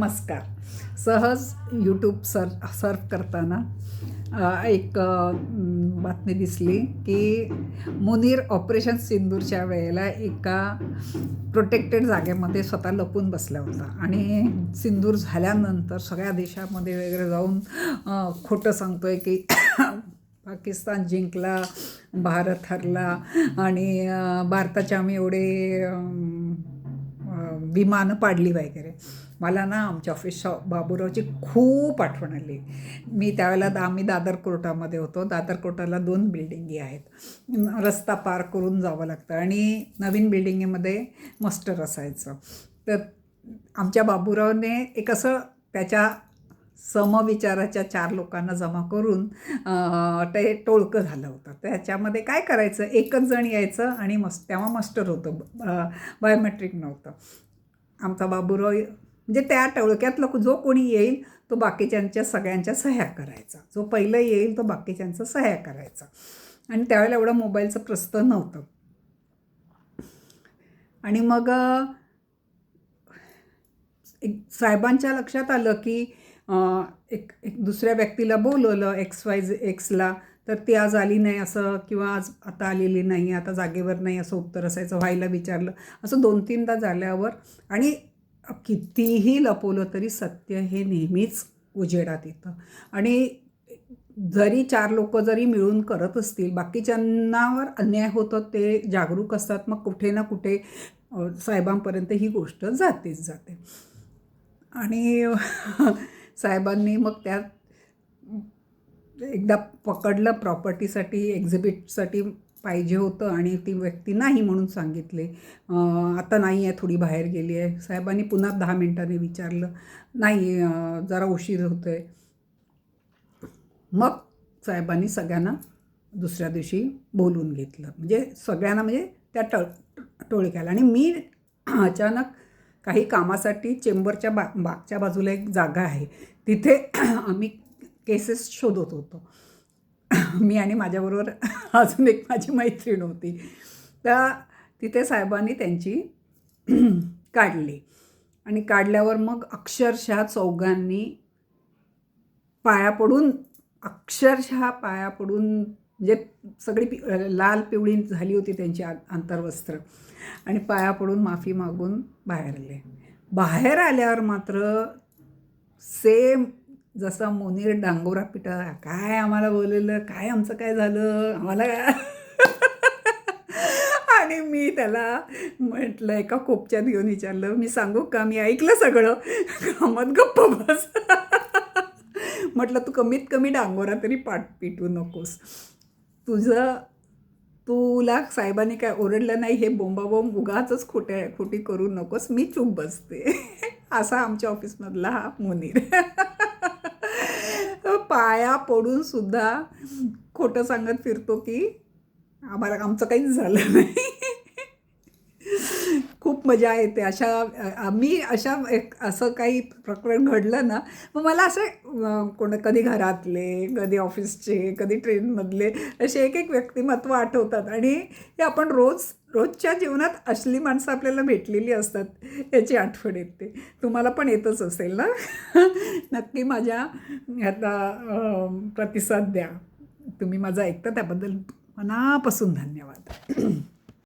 नमस्कार. सहज YouTube sir Surf करताना एक बातमी दिसली की मुनीर ऑपरेशन सिंदूरच्या वेळेला एका प्रोटेक्टेड जागेमध्ये स्वतः लपून बसला होता आणि सिंदूर झाल्यानंतर सगळ्या देशामध्ये वगैरे जाऊन खोटं सांगतो आहे की पाकिस्तान जिंकला भारत हरला आणि भारताचे आम्ही एवढे विमानं पाडली वगैरे. मला ना आमच्या ऑफिसच्या बाबूरावची खूप आठवण आली. मी त्यावेळेला दा आम्ही दादर कोर्टामध्ये होतो. दादर कोर्टाला दोन बिल्डिंगी आहेत. रस्ता पार करून जावं लागतं आणि नवीन बिल्डिंगीमध्ये मस्टर असायचं. तर आमच्या बाबूरावने एक असं त्याच्या समविचाराच्या चार लोकांना जमा करून ते टोळकं झालं होतं. त्याच्यामध्ये काय करायचं? एकच जण यायचं आणि मस् तेव्हा मस्टर होतं. बायोमेट्रिक नव्हतं. आमचा बाबूराव म्हणजे त्या टोळक्यातलं जो कोणी येईल तो बाकीच्यांच्या सगळ्यांच्या सह्या करायचा. जो पहिलं येईल तो बाकीच्यांचं सह्या करायचा. आणि त्यावेळेला एवढं मोबाईलचं प्रस्त नव्हतं. आणि मग एक साहेबांच्या लक्षात आलं की एक एक दुसऱ्या व्यक्तीला बोलवलं एक्स वाय एक्सला तर ती आज आली नाही असं किंवा आज आता आलेली नाही आता जागेवर नाही असं उत्तर असायचं व्हायला विचारलं. असं दोन तीनदा झाल्यावर. आणि कितीही लपवलं तरी सत्य हे नेहमीच उजेडात येतं. आणि जरी चार लोक जरी मिळून करत असतील बाकीच्यांनावर अन्याय होतो ते जागरूक असतात मग कुठे ना कुठे साहेबांपर्यंत ही गोष्ट जातेच जाते. आणि साहेबांनी मग त्यात एकदा पकडलं प्रॉपर्टीसाठी एक्झिबिटसाठी पाहिजे होतं आणि ती व्यक्ती नाही म्हणून सांगितले. आता नाही आहे थोडी बाहेर गेली आहे. साहेबांनी पुन्हा दहा मिनटांनी विचारलं नाही जरा उशीर होतो आहे मग साहेबांनी सगळ्यांना दुसऱ्या दिवशी बोलून घेतलं. म्हणजे सगळ्यांना म्हणजे त्या टळ टोळक्याला. आणि मी अचानक काही कामासाठी चेंबरच्या बा बागच्या बाजूला एक जागा आहे. तिथे आम्ही केसेस शोधत होतो. मी आणि माझ्याबरोबर अजून एक माझी मैत्रीण होती. तर तिथे साहेबांनी त्यांची काढली. आणि काढल्यावर मग अक्षरशः चौघांनी पाया पडून अक्षरशः पाया पडून म्हणजे सगळी पि लाल पिवळी झाली होती त्यांची आ आंतरवस्त्र आणि पाया पडून माफी मागून बाहेर आले. बाहेर आल्यावर मात्र सेम जसा मुनीर डांगोरा पिटा काय आम्हाला बोललेलं? काय आमचं काय झालं? आम्हाला काय? आणि मी त्याला म्हटलं एका कोपच्यात घेऊन विचारलं. मी सांगू का? मी ऐकलं सगळं. कामात गप्प बस. म्हटलं तू कमीत कमी डांगोरा तरी पाठ पिटू नकोस. तुझं तुला साहेबांनी काय ओरडलं नाही हे बोंबाबोंब उगाच खोट्या खोटी करू नकोस. मी चूप बसते. असा आमच्या ऑफिसमधला हा मुनीर. पाया पडून सुद्धा खोटं सांगत फिरतो की आम्हाला आमचं काहीच झालं नाही. खूप मजा येते. अशा आम्ही अशा एक असं काही प्रकरण घडलं ना मग मला असे कोण कधी घरातले कधी ऑफिसचे कधी ट्रेनमधले असे एक एक व्यक्तिमत्व आठवतात. आणि हे आपण रोज रोजच्या जीवनात असली माणसं आपल्याला भेटलेली असतात याची आठवण येते. तुम्हाला पण येतच असेल ना? नक्की माझ्या ह्याचा प्रतिसाद द्या. तुम्ही माझं ऐकता त्याबद्दल मनापासून धन्यवाद.